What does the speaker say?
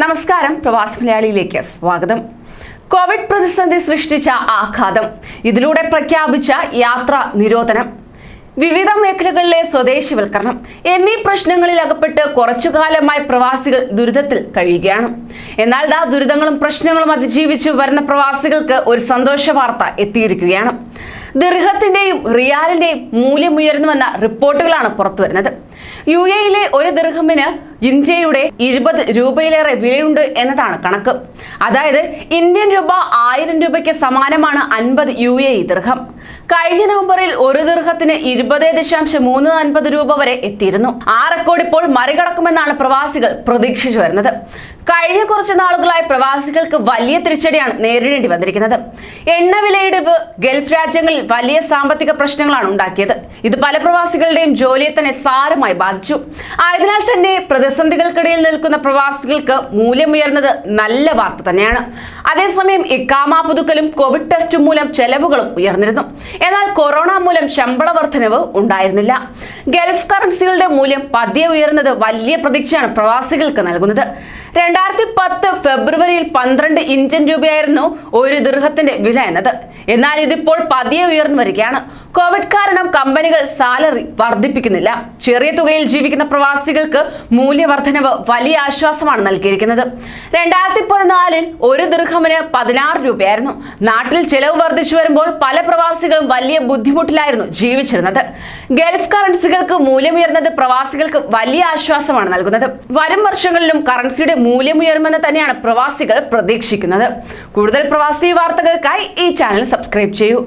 നമസ്കാരം പ്രവാസി മലയാളിയിലേക്ക് സ്വാഗതം. കോവിഡ് പ്രതിസന്ധി സൃഷ്ടിച്ച ആഘാതം ഇതിലൂടെ പ്രഖ്യാപിച്ച യാത്രാ നിരോധനം വിവിധ മേഖലകളിലെ സ്വദേശിവൽക്കരണം എന്നീ പ്രശ്നങ്ങളിൽ അകപ്പെട്ട് കുറച്ചുകാലമായി പ്രവാസികൾ ദുരിതത്തിൽ കഴിയുകയാണ്. എന്നാൽ ദാ ദുരിതങ്ങളും പ്രശ്നങ്ങളും അതിജീവിച്ച് വരുന്ന പ്രവാസികൾക്ക് ഒരു സന്തോഷ വാർത്ത എത്തിയിരിക്കുകയാണ്. ദീർഘത്തിന്റെയും റിയാലിന്റെയും മൂല്യം ഉയർന്നുവെന്ന റിപ്പോർട്ടുകളാണ് പുറത്തുവരുന്നത്. യു എയിലെ ഒരു ദീർഘമിന് ഇന്ത്യയുടെ ഇരുപത് രൂപയിലേറെ വിലയുണ്ട് എന്നതാണ് കണക്ക്. അതായത് ഇന്ത്യൻ രൂപ ആയിരം രൂപയ്ക്ക് സമാനമാണ് അൻപത് യു എ ദീർഘം കഴിഞ്ഞ നവംബറിൽ ഒരു ദീർഘത്തിന് ഇരുപത് ദശാംശം മൂന്ന് അൻപത് രൂപ വരെ എത്തിയിരുന്നു. ആ റെക്കോർഡ് ഇപ്പോൾ മറികടക്കുമെന്നാണ് പ്രവാസികൾ പ്രതീക്ഷിച്ചു വരുന്നത്. കഴിഞ്ഞ കുറച്ച് നാളുകളായി പ്രവാസികൾക്ക് വലിയ തിരിച്ചടിയാണ് നേരിടേണ്ടി വന്നിരിക്കുന്നത്. എണ്ണ ഗൾഫ് രാജ്യങ്ങളിൽ വലിയ സാമ്പത്തിക പ്രശ്നങ്ങളാണ് ഉണ്ടാക്കിയത്. ഇത് പല പ്രവാസികളുടെയും ജോലിയെ തന്നെ സാരമായി ബാധിച്ചു. ആയതിനാൽ തന്നെ പ്രതിസന്ധികൾക്കിടയിൽ നിൽക്കുന്ന പ്രവാസികൾക്ക് മൂല്യമുയർന്നത് നല്ല വാർത്ത തന്നെയാണ്. അതേസമയം ഇക്കാമ പുതുക്കലും കോവിഡ് ടെസ്റ്റും മൂലം ചെലവുകളും ഉയർന്നിരുന്നു. എന്നാൽ കൊറോണ മൂലം ശമ്പള വർധനവ് ഉണ്ടായിരുന്നില്ല. ഗൾഫ് കറൻസികളുടെ മൂല്യം പതിയെ ഉയർന്നത് വലിയ പ്രതീക്ഷയാണ് പ്രവാസികൾക്ക് നൽകുന്നത്. രണ്ടായിരത്തി പത്ത് ഫെബ്രുവരിയിൽ പന്ത്രണ്ട് ഇന്ത്യൻ രൂപയായിരുന്നു ഒരു ദീർഘത്തിന്റെ വില എന്നത്. എന്നാൽ ഇതിപ്പോൾ പതിയെ ഉയർന്നു വരികയാണ്. കോവിഡ് കാരണം കമ്പനികൾ സാലറി വർദ്ധിപ്പിക്കുന്നില്ല. ചെറിയ തുകയിൽ ജീവിക്കുന്ന പ്രവാസികൾക്ക് മൂല്യവർദ്ധനവ് വലിയ ആശ്വാസമാണ് നൽകിയിരിക്കുന്നത്. രണ്ടായിരത്തി പതിനാലിൽ ഒരു ദീർഘമിന് പതിനാറ് രൂപയായിരുന്നു. നാട്ടിൽ ചെലവ് വർദ്ധിച്ചു വരുമ്പോൾ പല പ്രവാസികളും വലിയ ബുദ്ധിമുട്ടിലായിരുന്നു ജീവിച്ചിരുന്നത്. ഗൾഫ് കറൻസികൾക്ക് മൂല്യമുയർന്നത് പ്രവാസികൾക്ക് വലിയ ആശ്വാസമാണ് നൽകുന്നത്. വരും വർഷങ്ങളിലും കറൻസിയുടെ മൂല്യമുയരുമെന്ന് തന്നെയാണ് പ്രവാസികൾ പ്രതീക്ഷിക്കുന്നത്. കൂടുതൽ പ്രവാസി വാർത്തകൾക്കായി ഈ ചാനൽ സബ്സ്ക്രൈബ് ചെയ്യൂ.